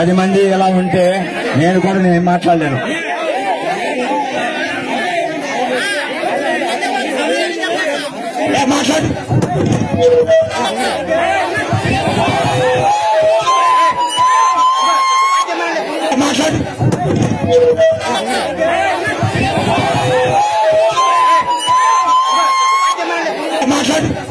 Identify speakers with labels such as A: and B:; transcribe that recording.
A: పది మంది ఇలా ఉంటే నేను కూడా నేను మాట్లాడలేను. మాట్లాడు. మాట్లాడు. మాట్లాడు.